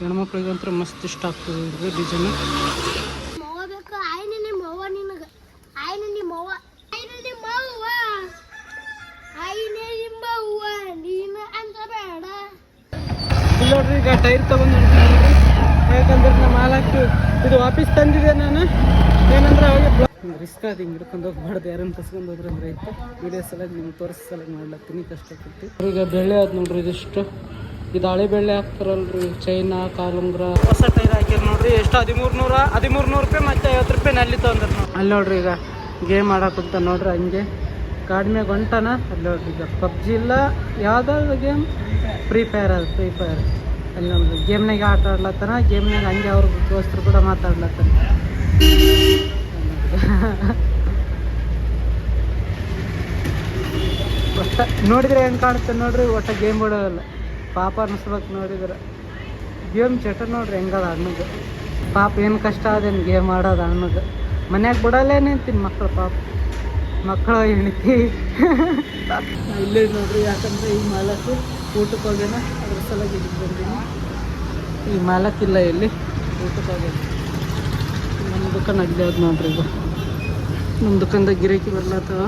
ಹೆಣ್ಮಕ್ಳಿಗಂತೂ ಮಸ್ತ್ ಇಷ್ಟ ಆಗ್ತದೆ ಇದು ಡಿಸೈನ್. ನೋಡ್ರಿ ಈಗ ಟೈರ್ ತಗೊಂಡು. ಯಾಕಂದ್ರೆ ನಮ್ಮ ಮಾಲಕ್ಕೆ ಇದು ವಾಪಸ್ ತಂದಿದೆ ನಾನು. ಏನಂದ್ರೆ ಅವಾಗ ರಿಸ್ಕ್ ಅದು ಹಿಂಗೆ ಹಿಡ್ಕೊಂಡು ಹೋಗ್ಬಾರ್ದು. ಯಾರನ್ನ ಕಸ್ಕೊಂಡು ಹೋದ್ರೆ ಅಂದ್ರೆ ಆಯ್ತು ವಿಡಿಯೋ ಸಲಗ ನಿಮ್ಗೆ ತೋರಿಸ್ ಸಲಗ ಮಾಡ್ಲತ್ತೀನಿ ಆಗ್ತೈತಿ ಈಗ ಬೆಳ್ಳೆ ಆದ್ ನೋಡ್ರಿ ಇದಿಷ್ಟು. ಇದು ಹಳೆ ಬೆಳ್ಳೆ ಹಾಕ್ತಾರಲ್ರಿ ಚೈನಾ ಕಾಲುಂಗ್ರ ಹೊಸ ಟೈರ್ ಹಾಕಿರ್ ನೋಡ್ರಿ ಎಷ್ಟು ಹದಿಮೂರು ನೂರ ಹದಿಮೂರು ನೂರು ರೂಪಾಯಿ ಮತ್ತೆ ಐವತ್ತು ರೂಪಾಯಿ ನಲ್ಲಿ ತೊಂದ್ರೆ ನೋಡಿ ಅಲ್ಲಿ ನೋಡ್ರಿ ಈಗ ಗೇಮ್ ಆಡಕ್ಕಂತ ನೋಡ್ರಿ ಹಂಗೆ. ಕಾಡ್ಮ್ಯಾಗ ಹೊಂಟಾನ ಅಲ್ಲಿ ನೋಡ್ರಿ ಈಗ ಪಬ್ಜಿ ಇಲ್ಲ ಯಾವ್ದಾದ್ರು ಗೇಮ್ ಫ್ರೀ ಫೈರ್ ಅದು ಫ್ರೀ ಫೈರ್ ಅಲ್ಲಿ ನೋಡ್ರಿ ಗೇಮ್ನಾಗ ಆಟ ಆಡ್ಲತ್ತಾನ ಗೇಮ್ನಾಗ ಹಂಗೆ ಅವ್ರ ದೋಸ್ತರು ಕೂಡ ಮಾತಾಡ್ಲತ್ತಾನ ಒಟ್ಟ ನೋಡಿದ್ರೆ ಹೆಂಗೆ ಕಾಣುತ್ತೆ ನೋಡ್ರಿ ಒಟ್ಟ ಗೇಮ್ ಬಿಡೋಲ್ಲ ಪಾಪ ಅನ್ಸ್ಬೇಕು ನೋಡಿದ್ರೆ. ಗೇಮ್ ಚಟ ನೋಡ್ರಿ ಹೆಂಗದ ಅಣ್ಣಗೆ. ಪಾಪ ಏನು ಕಷ್ಟ ಅದೇನು ಗೇಮ್ ಆಡೋದು ಅಣ್ಣಗೆ. ಮನ್ಯಾಗ ಬಿಡಲ್ಲೇ ನಿಂತೀನಿ ಮಕ್ಕಳು ಪಾಪ. ಮಕ್ಕಳು ಹೆಣ್ತಿ. ಇಲ್ಲೇ ನೋಡ್ರಿ, ಯಾಕಂದ್ರೆ ಈ ಮಾಲಕ್ಕೆ ಊಟಕ್ಕೆ ಹೋಗ್ಯಾನ. ಅದ್ರ ಸಲುವಾಗಿ ಇಲ್ಲಿ ಬಂದೀನಿ. ಈ ಮಾಲಕ್ಕಿಲ್ಲ ಇಲ್ಲಿ ಊಟಕ್ಕೆ ಹೋಗ್ಯಾನ. ನಮ್ಮ ದುಕಾನ್ ಅಲ್ಲೇ ಅದು ನೋಡ್ರಿ ಇದು. ನಮ್ಮ ದುಕಾನ್ದಾಗ ಗಿರಾಕಿ ಬರ್ಲತ್ತವ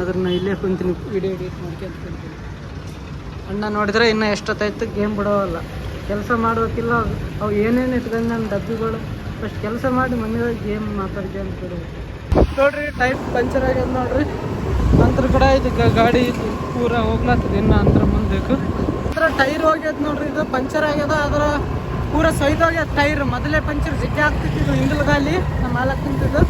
ಅದ್ರ ನಾ ಇಲ್ಲೇ ಕುಂತೀನಿ ವಿಡಿಯೋ ಎಡಿಟ್ ಮಾಡ್ಕೊಂತ ಕುಂತೀನಿ. ಅಣ್ಣ ನೋಡಿದ್ರೆ ಇನ್ನೂ ಎಷ್ಟೊತ್ತಾಯ್ತು? ಗೇಮ್ ಬಿಡೋವಲ್ಲ. ಕೆಲಸ ಮಾಡೋಕ್ಕಿಲ್ಲ ಅವು ಏನೇನು ಇಟ್ಕೊಂಡು ನನ್ನ ಡಬ್ಬಿಗಳು? ಫಸ್ಟ್ ಕೆಲಸ ಮಾಡಿ ಮನೆಯೊಳಗೆ ಗೇಮ್ ಮಾತಾಡ್ಕೊಂಡು ಕೊಡಬೇಕು ನೋಡ್ರಿ ಟೈಪ್ ಪಂಚರ್ ಆಗ್ಯದ ನೋಡ್ರಿ. ನಂತರ ಕೂಡ ಇದು ಗಾಡಿ ಇದು ಪೂರ ಹೋಗ್ಲತ್ತದ ಇನ್ನು ಅಂತರ ಮುಂದಕ್ಕೆ. ನಂತರ ಟೈರ್ ಹೋಗ್ಯದ ನೋಡ್ರಿ, ಇದು ಪಂಚರ್ ಆಗ್ಯದ. ಅದರ ಪೂರ ಸೈದೋಗ್ಯದ ಟೈರ್. ಮೊದಲೇ ಪಂಚರ್ ಜಿಗ್ಗೆ ಆಗ್ತಿತ್ತು ಹಿಂದಲ್ ಗಾಲಿ. ನಮ್ಮ ಮಾಲಕ್ ನಿಂತಿದ್ದು.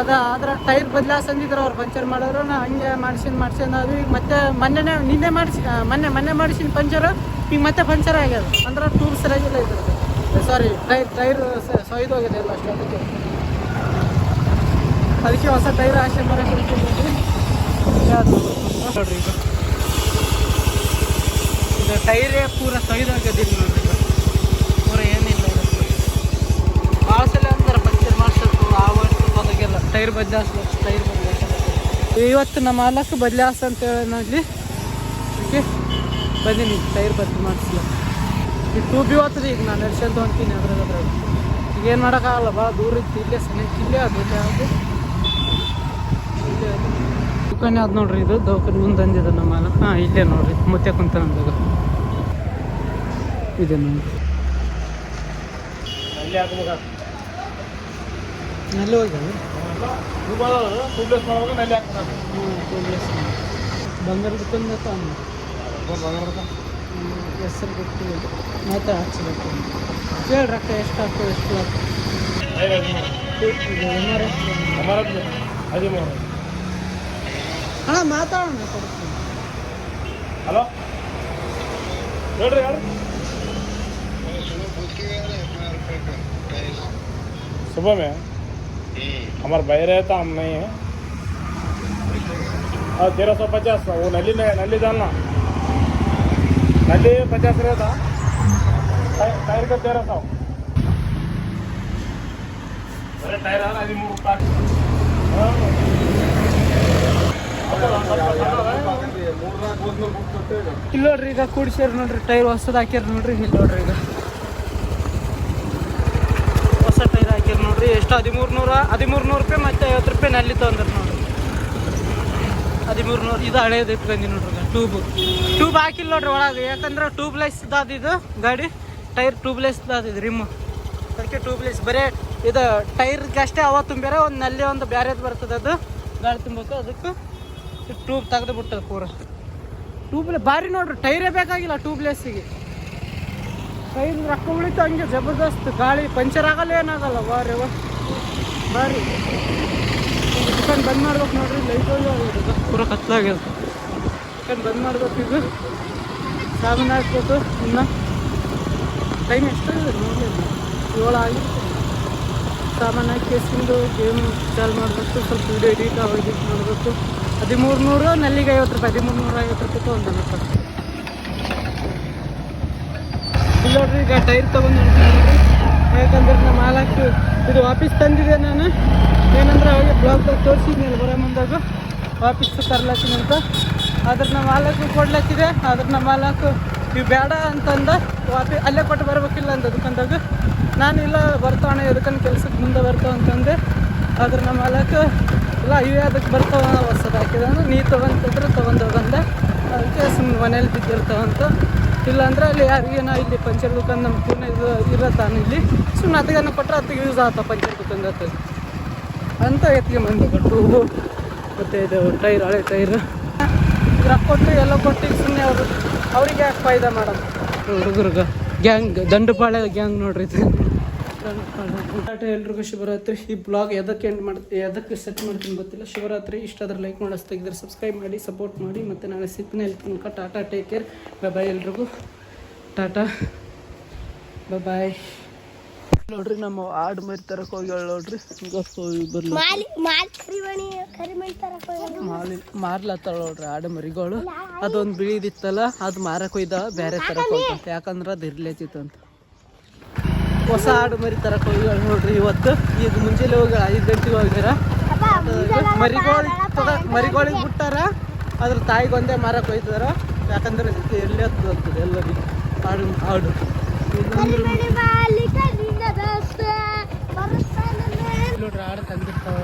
ಅದ ಅದ್ರ ಟೈರ್ ಬದಲಾಸಂದಿದ್ರು ಅವ್ರು ಪಂಚರ್ ಮಾಡೋರು ನಾ ಹಂಗೆ ಮಾಡ್ಸಿನ್ ಮಾಡ್ಸಿನ್, ಅದು ಈಗ ಮತ್ತೆ ಮೊನ್ನೆ ನಿನ್ನೆ ಮಾಡಿಸಿ ಮೊನ್ನೆ ಮೊನ್ನೆ ಮಾಡಿಸಿನ ಪಂಚರ್ ಈಗ ಮತ್ತೆ ಪಂಚರ್ ಆಗ್ಯದ. ಅಂದ್ರೆ ಟೂಬ್ ಸರಿಯಾಗಿಲ್ಲ ಇದ್ರದ್ದು. ಸಾರಿ ಟೈರ್ ಟೈರ್ ಸೊಯ್ದು ಹೋಗಿದೆ ಎಲ್ಲ ಅಷ್ಟು ಅದಕ್ಕೆ ಹೊಸ ಟೈರ್ ಆಸೆ ಮರ ನೋಡ್ರಿ ಇದು ಟೈರೇ ಪೂರ ಸೊಯ್ದು ಹೋಗ್ಯದಿಲ್ಲ ನೋಡ್ರಿ. ಟೈರ್ ಬದಲಾಯಿಸ್ಬೇಕು ಟೈರ್ ಬದಲಾಯಿಸ್ಬೇಕು ಇವತ್ತು ನಮ್ಮ ಮಾಲಕ್ಕೆ ಬದಲಾಸ ಅಂತ ಹೇಳಿ ನೋಡ್ಲಿ ಓಕೆ? ಬಂದೀನಿ ಟೈರ್ ಬದಲು ಮಾಡಿಸ್ಲ. ಈ ಟೂಬಿ ಹೋಗ್ತದೆ ಈಗ ನಾನು ನಡ್ಸ್ಕೊಂತ ತೊಗೊಂತೀನಿ ಅದ್ರಾಗ ಅದ್ರಾಗ ಈಗ ಏನು ಮಾಡೋಕ್ಕಾಗಲ್ಲ ಭಾಳ ದೂರ ಇತ್ತು ಇಲ್ಲೇ ಸನಿ ಇಲ್ಲೇ ಅದು ಅದು. ಇಲ್ಲೇ ಅದು. ನೋಡ್ರಿ ಇದು ದವಾಖಾನೆ ಮುಂದೆ ಅಂದಿದ್ದು ನಮ್ಮ ಮಾಲ ಹಾಂ ಇಲ್ಲೇ ನೋಡ್ರಿ ಮತ್ತೆ ಕುಂತ ನಮ್ದಾಗ ಇದೆ ನೀವು ಟೂಬ್ಲೆಸ್ ಮಾಡುವಾಗ ನಲ್ಲಿ ಹಾಕ್ತಾರೆ ಹ್ಞೂ ಟೂಬ್ಲೆಸ್ ಬಂಗಾರ ಬಿಟ್ಟು ತಾನು ಬಂಗಾರ ಹೆಸರು ಬಿಟ್ಟು ಮಾತ್ರ ಹಚ್ಚಬೇಕು ಕೇಳಿ ರೊಕ್ಕ ಎಷ್ಟು ಹಾಕ್ತದೆ ಎಷ್ಟು ಹದಿಮೂರು ಅಣ್ಣ ಮಾತಾಡೋಣ ಹಲೋ ಹೇಳ್ರಿ ಯಾರು ಶುಭಮೇ हमारे भाई रहता हम नहीं है हाँ तेरह सौ पचास वो नली में नली डालना नली पचास रहता टाय- टायर का तेरह सौ अरे टायर है ना अभी मुँह काट हाँ। ಇಲ್ಲಿ ನೋಡ್ರಿ ಈಗ ಕೂಡಿಸ್ಯಾರ ನೋಡ್ರಿ ಟೈರ್ ಹೊಸದು ಹಾಕ್ಯಾರ ನೋಡ್ರಿ ಇಲ್ಲಿ ನೋಡ್ರಿ ಈಗ ನೋಡ್ರಿ, ಎಷ್ಟು ಹದಿಮೂರು ನೂರ ಹದಿಮೂರು ನೂರು ರೂಪಾಯಿ ಮತ್ತೆ ಐವತ್ತು ರೂಪಾಯಿ ನಲ್ಲಿ ತೊಂದ್ರೆ ನೋಡ್ರಿ. ಹದಿಮೂರು ನೂರು ಇದು ಹಳೇದು ಇಟ್ಕೊಂಡಿ ನೋಡ್ರಿ ಟ್ಯೂಬ್ ಟ್ಯೂಬ್ ಹಾಕಿಲ್ಲ ನೋಡ್ರಿ ಒಳಗೆ, ಯಾಕಂದ್ರೆ ಟ್ಯೂಬ್ಲೆಸ್ ಇದು ಗಾಡಿ ಟೈರ್ ಟ್ಯೂಬ್ಲೆಸ್ ಇದು ರಿಮ್ ಅದಕ್ಕೆ ಟ್ಯೂಬ್ಲೆಸ್ ಬರೇ ಇದು ಟೈರ್ ಅಷ್ಟೇ ಅವ ತುಂಬ್ಯಾರ, ಒಂದು ನಲ್ಲಿ ಒಂದು ಬ್ಯಾರೇದು ಬರ್ತದೆ, ಅದು ಗಾಳಿ ತುಂಬಕ್ಕೆ ಅದಕ್ಕೆ ಟ್ಯೂಬ್ ತೆಗೆದು ಬಿಟ್ಟದ ಪೂರ. ಟ್ಯೂಬ್ಲೆ ಭಾರಿ ನೋಡ್ರಿ ಟೈರೇ ಬೇಕಾಗಿಲ್ಲ ಟ್ಯೂಬ್ಲೆಸ್ಸಿಗೆ ಟೈರ್ ರೊಕ್ಕ ಉಳಿತು ಹಂಗೆ ಜಬರ್ದಸ್ತ್ ಗಾಳಿ ಪಂಚರ್ ಆಗಲ್ಲ ಏನಾಗಲ್ಲ ಬಾರಿ ಅವ ಬಾರಿ. ಚಿಕನ್ ಬಂದ್ ಮಾಡ್ಬೇಕು ನೋಡ್ರಿ ಲೈಟ್ ಪೂರ ಕತ್ಲಾಗ್ಯದ. ಚಿಕನ್ ಬಂದ್ ಮಾಡ್ಬೇಕು ಈಗ. ಸಾಬೂನು ಹಾಕ್ಬೇಕು ಇನ್ನು. ಟೈಮ್ ಎಷ್ಟಾಗಿದೆ ನೋಡಿ ಏಳು ಆಗಿತ್ತು. ಸಾಮಾನು ಹಾಕಿ ಎಸ್ಕೊಂಡು ಗೇಮ್ ಚಾಲು ಮಾಡಬೇಕು. ಸ್ವಲ್ಪ ವಿಡಿಯೋ ಎಡಿಟ್ ಆಗಿ ಮಾಡಬೇಕು ಹದಿಮೂರು ನೂರು ನಲ್ಲಿಗೆ ಐವತ್ತು ರೂಪಾಯಿ. ಹದಿಮೂರು ನೂರ ಐವತ್ತು ರೂಪಾಯಿ ತೊಗೊಂಡನಪ್ಪ ಇಲ್ಲಿ ನೋಡ್ರಿ ಈಗ ಟೈರ್ ತೊಗೊಂಡು ಯಾಕಂದ್ರೆ ನಮ್ಮ ಮಾಲಕ್ಕೆ ಇದು ವಾಪಸ್ ತಂದಿದೆ ನಾನು. ಏನಂದ್ರೆ ಅವಾಗ ಬ್ಲಾಗ್ದಾಗ ಅಲ್ಲಿ ಬರೋ ಮುಂದಾಗ. ವಾಪಸ್ ತರ್ಲತ್ತೀನಿ ಅಂತ. ಆದ್ರೆ ನಮ್ಮ ಮಾಲಕ್ಕೆ ಕೊಡ್ಲತ್ತಿದೆ ಆದ್ರೆ ನಮ್ಮ ಮಾಲಕ್ಕೆ ಇವು ಬೇಡ ಅಂತಂದ ವಾಪಿ ಅಲ್ಲೇ ಕೊಟ್ಟು ಬರ್ಬೇಕಿಲ್ಲ ಅಂತ ಅದಕ್ಕಂದಾಗ ನಾನು ಇಲ್ಲ ಬರ್ತಾವಣ ಅದಕ್ಕಂದು ಕೆಲ್ಸಕ್ಕೆ ಮುಂದೆ ಬರ್ತಾವ ಅಂತಂದೆ. ಆದ್ರೆ ನಮ್ಮ ಮಾಲಕ ಇಲ್ಲ, ಇವೇ ಅದಕ್ಕೆ ಬರ್ತಾವ ಹೊಸದು ಹಾಕಿದ ನೀ ತೊಗೊಂತಂದ್ರೆ, ತೊಗೊಂಡು ಹೋಗಂದೆ. ಅದಕ್ಕೆ ಸುಮ್ಮನೆ ಮನೇಲಿ ಬಿದ್ದಿರ್ತಾವಂತ. ಇಲ್ಲಾಂದ್ರೆ ಅಲ್ಲಿ ಯಾರಿಗೇನ ಇಲ್ಲಿ ಪಂಚರ್ ದುಕಾನ್ ನಮ್ಮ ಪೂರ್ಣ ಇದು ಇರತ್ತಾನ ಇಲ್ಲಿ. ಸುಮ್ಮನೆ ಅದಕ್ಕೆ ಕೊಟ್ಟರೆ ಅದಕ್ಕೆ ಯೂಸ್ ಆತ ಪಂಚರ್ ದುಕಾನ್ ಅಂತ ಅಂತ ಎತ್ತಿಗೆ ಮಂದಿ ಕೊಟ್ಟು ಮತ್ತೆ ಇದು ಟೈರ್, ಹಳೆ ಟೈರ್. ರೊಕ್ಕ ಕೊಟ್ಟು ಎಲ್ಲ ಕೊಟ್ಟು ಸುಮ್ಮನೆ ಅವರು ಅವ್ರಿಗೆ ಯಾಕೆ ಫಾಯ್ದಾ ಮಾಡೋದು? ಹುಡುಗರಿಗೆ. ಗ್ಯಾಂಗ್ ದಂಡುಪಾಳ್ಯ ಗ್ಯಾಂಗ್ ನೋಡ್ರಿ ಇದು. ದಂಡುಪಾಳ್ಯ ಎಲ್ರಿಗೂ ಶಿವರಾತ್ರಿ. ಈ ಬ್ಲಾಗ್ ಎದಕ್ಕೆ ಎಂಡ್ ಮಾಡ್ತೀನಿ ಎದಕ್ಕೆ ಸೆಟ್ ಮಾಡ್ತೀನಿ ಗೊತ್ತಿಲ್ಲ. ಶಿವರಾತ್ರಿ ಇಷ್ಟ ಆದ್ರೆ ಲೈಕ್ ಮಾಡೋಸ್ ತೆಗೆದ್ರೆ ಸಬ್ಸ್ಕ್ರೈಬ್ ಮಾಡಿ ಸಪೋರ್ಟ್ ಮಾಡಿ ಮತ್ತು ನಾಳೆ ಸಿಗ್ತೀನಿ ಅಲ್ಲಿ ತನಕ tata take care bye bye ಎಲ್ರಿಗೂ. ಟಾಟಾ. ಬೈ ಬಾಯ್ ನೋಡ್ರಿ ನಮ್ಮ ಆಡು ಮರಿ ತರಕ್ಕೆ ಹೋಗ್ಯಾಳ ನೋಡ್ರಿ. ಮಾರ್ಲತ್ತಾಳ ನೋಡ್ರಿ ಆಡು ಮರಿಗಳು. ಅದೊಂದು ಬಿಳಿದಿತ್ತಲ್ಲ ಅದು ಮಾರಕ್ ಇದ್ದಾವ ಬೇರೆ ತರಕ್ಕೆ ಹೋಗ್ತಂತ ಯಾಕಂದ್ರೆ ಅದು ಇರ್ಲೇತಿತ್ತು ಅಂತ ಹೊಸ ಹಾಡು ಮರಿ ತರ ಹೋಗ್ಯಾಳ ನೋಡ್ರಿ ಇವತ್ತು. ಈಗ ಮುಂಜಾನೆ ಹೋಗಿ ಐದು ಗಂಟೆಗೆ ಹೋಗ್ಯಾರ. ಮರಿಗೋಳಿ ಮರಿಗಳಿಗೆ ಬಿಟ್ಟಾರ. ಅದ್ರ ತಾಯಿಗೆ ಒಂದೇ ಮಾರಕ್ ಒಯ್ತಾರ ಯಾಕಂದ್ರೆ ಎಲ್ಲಿ ಹತ್ತದ ಎಲ್ಲರಿಗೆ ಆಡು ಆಡು ದೋಸ್ತ ಬರುತ್ತಾನೆ ನೋಡ್ರಿ ಆಡು ತಂದಿರ್ತಾವ.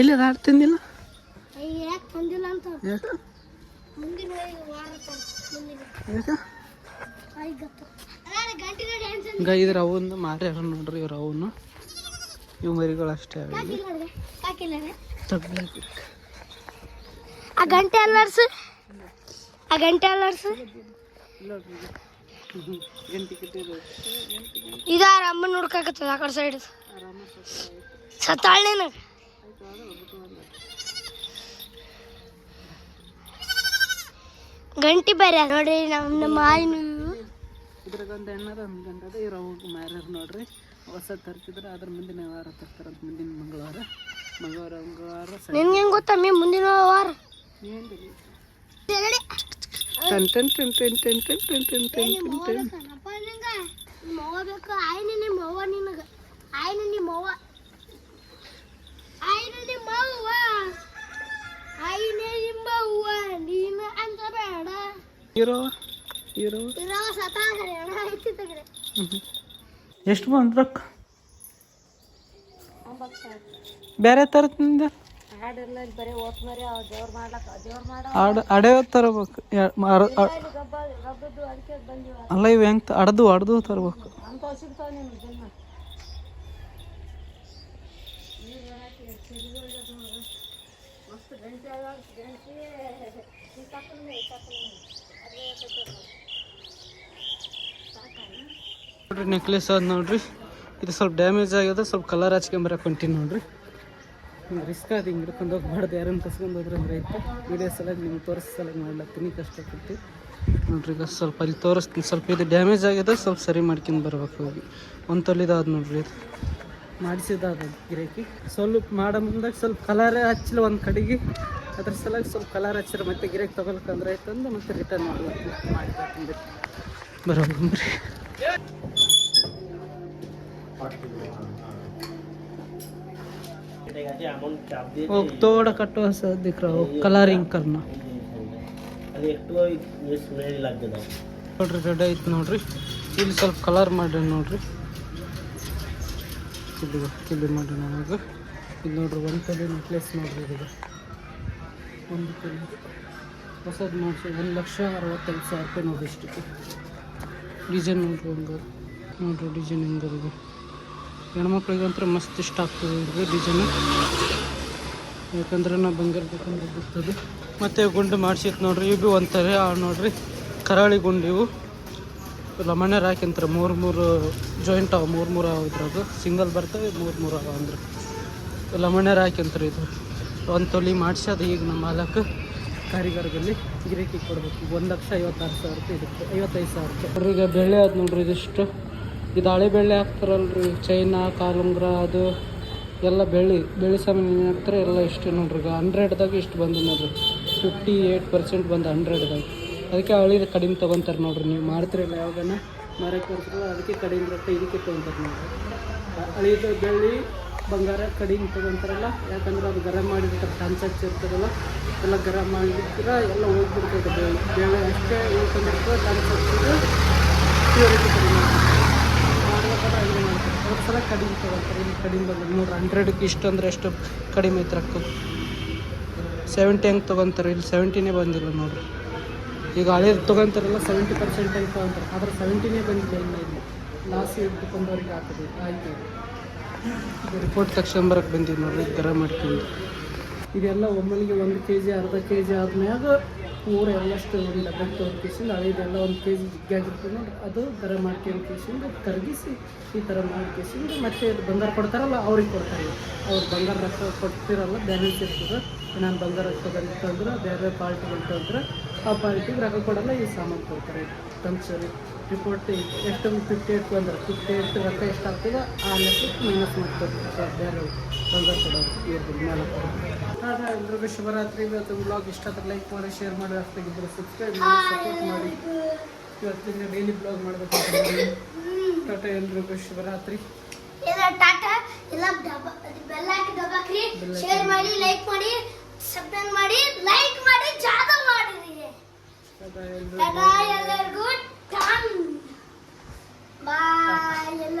ಎಲ್ಲಿ ಯಾಕೆ ತಂದಿಲ್ಲ ಅಂತ. ಮುಂದಿನ ವಾರ ಇದ್ರ ಅವನ್ನ ಮಾರ್ಯಾರ ನೋಡ್ರಿ ಇವ್ರ ಅವನ್ನ ಇವು ಮರಿಗಳು ಅಷ್ಟೇ ಆ ಗಂಟೆ ಅಲ್ಲರ್ಸ್ ಆ ಗಂಟೆ ಅಲ್ಲರ್ಸ್ ಇದ ಆರಾಮ ನೋಡ್ಕಾಕತ್ತದ ಆ ಕಡೆ ಸೈಡ್ ಸತ್ತಾಳೇನ ಗಂಟಿ ಬೇರೆ. ನೋಡಿ ನಮ್ಮ ಮಾಯಿನ ಇದ್ರಾಗೊಂದು ಎಣ್ಣದ ಒಂದು ಗಂಟದ ಇವ್ರ ಮಾರ್ಯಾರ ನೋಡ್ರಿ. ಹೊಸ ತರ್ತಿದ್ರೆ ಅದ್ರ ಮುಂದಿನ ವಾರ ತರ್ತಾರಂತ ಮುಂದಿನ ಮಂಗಳವಾರ. ಮಂಗಳವಾರ ಮಂಗಳವಾರ ನಿನ್ಗೆ ಹೆಂಗ್ ಗೊತ್ತಮ್ಮಿ ಮುಂದಿನ ವಾರ. ಅವ್ವ ಗೊತ್ತಿಲ್ಲ. ಟನ್ ಟನ್ ಎಷ್ಟು ಬಂದ್ರ ಬೇರೆ ತರದಿಂದ ಅಡವೆ ತರಬೇಕು. ಅಲ್ಲ ಇವ್ ಹೆಂಗ್ ಅಡದು ಅಡದು ತರಬೇಕು. ಮಸ್ತ್ ಗಂಟೆ ಗಂಟೆ ನೋಡ್ರಿ ನೆಕ್ಲೆಸ್ ಅದ ನೋಡ್ರಿ. ಇದು ಸ್ವಲ್ಪ ಡ್ಯಾಮೇಜ್ ಆಗ್ಯದ, ಸ್ವಲ್ಪ ಕಲರ್ ಹಚ್ಕೊಂಬರಕ್ಕೆ ಹೊಂಟೀನಿ ನೋಡ್ರಿ. ರಿಸ್ಕ್ ಅದು ಹಿಂಗೆ ಹಿಡ್ಕೊಂಡು ಹೋಗ್ಬಾರ್ದು, ಯಾರನ್ನು ಕಸ್ಕೊಂಡು ಹೋದ್ರೆ ಅಂದ್ರೆ ಐತೆ ವಿಡಿಯೋ ಸಲುವಾಗಿ ನಿಮ್ಗೆ ತೋರಿಸ್ ಸಲುವಾಗಿ ಮಾಡ್ಲತ್ತೀನಿ ಕಷ್ಟಪಟ್ಟು ನೋಡ್ರಿ ಈಗ ಸ್ವಲ್ಪ ಅಲ್ಲಿ ತೋರಿಸ್ತೀನಿ. ಸ್ವಲ್ಪ ಇದು ಡ್ಯಾಮೇಜ್ ಆಗಿದೆ ಸ್ವಲ್ಪ ಸರಿ ಮಾಡ್ಕೊಂಡು ಬರ್ಬೇಕು ಹೋಗಿ. ಒಂದು ತೊಲಿದಾದ ನೋಡ್ರಿ ಇದು. ಮಾಡಿಸಿದಾದ ಗಿರಾಕಿ. ಸ್ವಲ್ಪ ಮಾಡೋ ಮುಂದಾಗ ಸ್ವಲ್ಪ ಕಲರೇ ಹಚ್ಚಲ ಒಂದು ಕಡೆಗೆ. ಅದ್ರ ಸಲುವಾಗಿ ಸ್ವಲ್ಪ ಕಲರ್ ಹಚ್ಚಿರ ಮತ್ತೆ ಗಿರಾಕಿ ತೊಗೊಳಕಂದ್ರೆ ಆಯ್ತಂದು ಮತ್ತೆ ರಿಟರ್ನ್ ಮಾಡ್ಬೇಕು ಮಾಡಿ ಬರೋಬ್ರಿ वो थोड़ा कटो सा दिख रहा हो कलरिंग करना ನೋಡ್ರಿ ರೆಡಿ ಐತೆ ನೋಡ್ರಿ ಇಲ್ಲಿ ಸ್ವಲ್ಪ ಕಲರ್ ಮಾಡ್ರಿ ನೋಡ್ರಿ ಇಲ್ಲಿ ಇಲ್ಲಿ ಮಾಡ್ರಿ ನಮಗೆ ಇದು ನೋಡ್ರಿ ಒಂದು ತಲೆ ನೆಕ್ಲೆಸ್ ನೋಡ್ರಿ ಇದು ಒಂದು ಕಲ್ಲು ಹೊಸದು ಮಾಡಿಸಿ, ಒಂದು ಲಕ್ಷ ಅರವತ್ತೈದು ಸಾವಿರ ರೂಪಾಯಿ ನೋಡಿ ಇಷ್ಟಕ್ಕೆ ಡಿಸೈನ್ ನೋಡ್ರಿ ಹಂಗಾರೆ ನೋಡ್ರಿ ಡಿಸೈನ್ ಹೆಂಗೆ ಇದು ಅಂತ ಮಸ್ತ್ ಇಷ್ಟ ಆಗ್ತದೆ ಇವ್ರಿಗೆ ಡಿಸೈನು ಯಾಕಂದ್ರೆ ನಾ ಬಂಗಾರ ಬೇಕಂದ್ರೆ ಬರ್ತದೆ ಮತ್ತೆ ಗುಂಡು ಮಾಡಿಸಿತ್ತು ನೋಡ್ರಿ, ಇವು ಭೀ ಒಂಥರ ನೋಡ್ರಿ, ಕರಾಳಿ ಗುಂಡು ಇವು. ಲಮಣ್ಯರು ಹಾಕಿಂತಾರೆ, ಮೂರು ಮೂರು ಜಾಯಿಂಟ್ ಅವ, ಮೂರು ಮೂರು ಅವ ಇದ್ರಾಗ. ಸಿಂಗಲ್ ಬರ್ತವೆ, ಮೂರು ಮೂರು ಅವ ಅಂದ್ರೆ. ಲಮಣ್ಯರು ಹಾಕಿಂತಾರೆ ಇದು. ಒಂದು ತೊಲಿ ಮಾಡಿಸೋದು ಅದು ಈಗ ನಮ್ಮ ಮಾಲಕ ಕಾರಿಗಾರದಲ್ಲಿ ಗಿರಾಕಿ ಕೊಡ್ಬೇಕು. ಒಂದು ಲಕ್ಷ ಐವತ್ತಾರು ಸಾವಿರ ರೂಪಾಯಿ ಇದಕ್ಕೆ, ಐವತ್ತೈದು ಸಾವಿರ ರೂಪಾಯಿ ನೋಡ್ರಿ, ಈಗ ಬೆಳ್ಳಿ ಆದ ನೋಡ್ರಿ ಇದಿಷ್ಟು. ಇದು ಹಳೆ ಬೆಳೆ ಹಾಕ್ತಾರಲ್ರಿ. ಚೈನಾ, ಕಾಲುಂಗ್ರ, ಅದು ಎಲ್ಲ ಬೆಳ್ಳಿ ಬೆಳ್ಳಿ ಸಾಮಾನು ಏನು ಹಾಕ್ತಾರೆ, ಎಲ್ಲ ಇಷ್ಟು ನೋಡ್ರಿ. ಈಗ ಹಂಡ್ರೆಡ್ದಾಗ ಇಷ್ಟು ಬಂದು ನೋಡ್ರಿ. ಫಿಫ್ಟಿ ಏಯ್ಟ್ ಪರ್ಸೆಂಟ್ ಬಂದು ಹಂಡ್ರೆಡ್ದಾಗ ಅದಕ್ಕೆ ಹಳಿದ ಕಡಿಮೆ ತೊಗೊತಾರೆ ನೋಡ್ರಿ ನೀವು. ಮಾಡ್ತಿರಲ್ಲ ಯಾವಾಗನ? ಮರಕ್ಕೆ ಬರ್ತಿರಲ್ಲ ಅದಕ್ಕೆ ಕಡಿಮೆ ರೊಕ್ಕ ಇದಕ್ಕೆ ತೊಗೊತಾರೆ ನೋಡ್ರಿ. ಹಳಿದು ಬೆಳ್ಳಿ ಬಂಗಾರ ಕಡಿಮೆ ತೊಗೊಂತಾರಲ್ಲ ಯಾಕಂದ್ರೆ ಅದು ಗರಂ ಮಾಡಿರ್ತಾರೆ ಟ್ರಾನ್ಸಾಕ್ಷನ್ ಇರ್ತಾರಲ್ಲ ಎಲ್ಲ ಗರಂ ಮಾಡಿರ್ತೀರ ಎಲ್ಲ ಹೋಗ್ಬಿಡ್ತೈತೆ ಬೇಳೆ. ಬೇಳೆ ಅಷ್ಟೇ ಉಳ್ಕೊಂಡಿರ್ತದೆ ಕಾನ್ಸೆಪ್ಟ್ ಪ್ಯೂರಿಟಿ ಕಡಿಮೆ ಮಾಡ್ಬೇಕಾದ್ರೆ ಹಂಗೆ ಮಾಡ್ತಾರೆ. ಅವ್ರ ಸಲ ಕಡಿಮೆ ತೊಗೊಳ್ತಾರೆ ಇಲ್ಲಿ ಕಡಿಮೆ ಬಂದ್ರೆ ನೋಡ್ರಿ ಹಂಡ್ರೆಡ್ಗೆ ಇಷ್ಟು ಅಂದರೆ ಎಷ್ಟು ಕಡಿಮೆ ಐತೆ ರೊಕ್ಕ. ಸೆವೆಂಟಿ ಹೆಂಗೆ ತೊಗೊತಾರೆ. ಇಲ್ಲಿ ಸೆವೆಂಟಿನೇ ಬಂದಿಲ್ಲ ನೋಡ್ರಿ. ಈಗ ಹಳೆ ತೊಗೊಂತಾರಲ್ಲ ಸೆವೆಂಟಿ ಪರ್ಸೆಂಟ್ ಅಂತ ತೊಗೊಂತಾರೆ. ಆದರೆ ಸೆವೆಂಟಿನೇ ಬಂದಿಲ್ಲ ಇನ್ನು ಇಲ್ಲಿ. ಲಾಸ್ ಇಟ್ಕೊಂಡವ್ರಿಗೆ ಹಾಕೋದು, ಆಯ್ತು. ಇದು ತಕ್ಷಣ ಬರಕ್ಕೆ ಬಂದೀವಿ ನೋಡ್ರಿ ಥರ ಮಾಡ್ಕೊಂಡು. ಇದೆಲ್ಲ ಒಮ್ಮಲಿಗೆ ಒಂದು ಕೆ ಜಿ ಅರ್ಧ ಕೆ ಜಿ ಆದ್ಮ್ಯಾಗ ಪೂರ ಎಲ್ಲಷ್ಟು ಒಂದು ಡಬ್ಬಕ್ಕೆ ತೊಗೊಂಡು ಕಿಸಿಂದ ಇದೆಲ್ಲ ಒಂದು ಕೆ ಜಿ ಜಿಗ್ಗಾಗಿರ್ತದೆ ನೋಡಿ ಅದು ಥರ ಮಾಡ್ಕೊಂಡು ಕೇಸಿಂದ ಕರಗಿಸಿ ಈ ಥರ ಮಾಡಿ ಮತ್ತೆ ಇದು ಬಂಗಾರ ಕೊಡ್ತಾರಲ್ಲ, ಅವ್ರಿಗೆ ಕೊಡ್ತಾರೆ ಅವ್ರು ಬಂಗಾರ ರೊಕ್ಕ ಕೊಡ್ತಿರಲ್ಲ ಬ್ಯಾಲೆನ್ಸ್ ಇರ್ತದೆ. ನಾನು ಬಂಗಾರ ತಗೊಂಡ್ರೆ ಬೇರೆ ಬೇರೆ ಪಾರ್ಟಿ ಅಂತಂದ್ರೆ ಆ ಪಾರ್ಟಿಗೆ ರೊಕ್ಕ ಕೊಡಲ್ಲ, ಈ ಸಾಮಾನು ಕೊಡ್ತಾರೆ. ತಂಚರಿ ರಿಪೋರ್ಟ್ ಎಷ್ಟು ಫಿಫ್ಟಿ ಏಟ್ ಬಂದ್ರೆ ಫಿಫ್ಟಿ ಏಟ್ ರೊಕ್ಕ ಎಷ್ಟಾಗ್ತದೆ ಆ ಲೆಕ್ಕಕ್ಕೆ ಮೈನಸ್ ಮಾಡ್ಕೊಡ್ತಾರೆ ಬೇರೆ ಬಂದ ಕೊಡೋದು ಇವ್ರದ್ದು ಮೇಲೆ ಹಾಂ ಎಲ್ರಿಗೂ ಶುಭರಾತ್ರಿ. ಇವತ್ತು ಬ್ಲಾಗ್ ಇಷ್ಟ ಆದರೆ ಲೈಕ್ ಮಾಡಿ ಶೇರ್ ಮಾಡಿ ಅಷ್ಟಾಗಿದ್ದರೆ ಸಬ್ಸ್ಕ್ರೈಬ್ ಮಾಡಿ ಸಪೋರ್ಟ್ ಮಾಡಿ. ಇವತ್ತಿನ ಡೈಲಿ ಬ್ಲಾಗ್ ಮಾಡಬೇಕು ಟಾಟಾ ಎಲ್ರಿಗೂ ಶಿವರಾತ್ರಿ ಎಲ್ಲ ಟಾಟಾ ಎಲ್ಲ ಡಬ್ಬ ಬೆಲ್ಲ ಹಾಕಿ ಡಬ್ಬಾಕ್ರಿ ಶೇರ್ ಮಾಡಿ ಲೈಕ್ ಮಾಡಿ ಸಬ್ಸ್ಕ್ರೈಬ್ ಮಾಡಿ ಲೈಕ್ ಮಾಡಿ ಜಾದ ಮಾಡಿರಿ. ಟಾಟಾ ಎಲ್ರಿಗೂ ಟಾಟಾ ಎಲ್ಲರಿಗೂ ಡನ್ ಬಾಯ್ ಎಲ್ಲ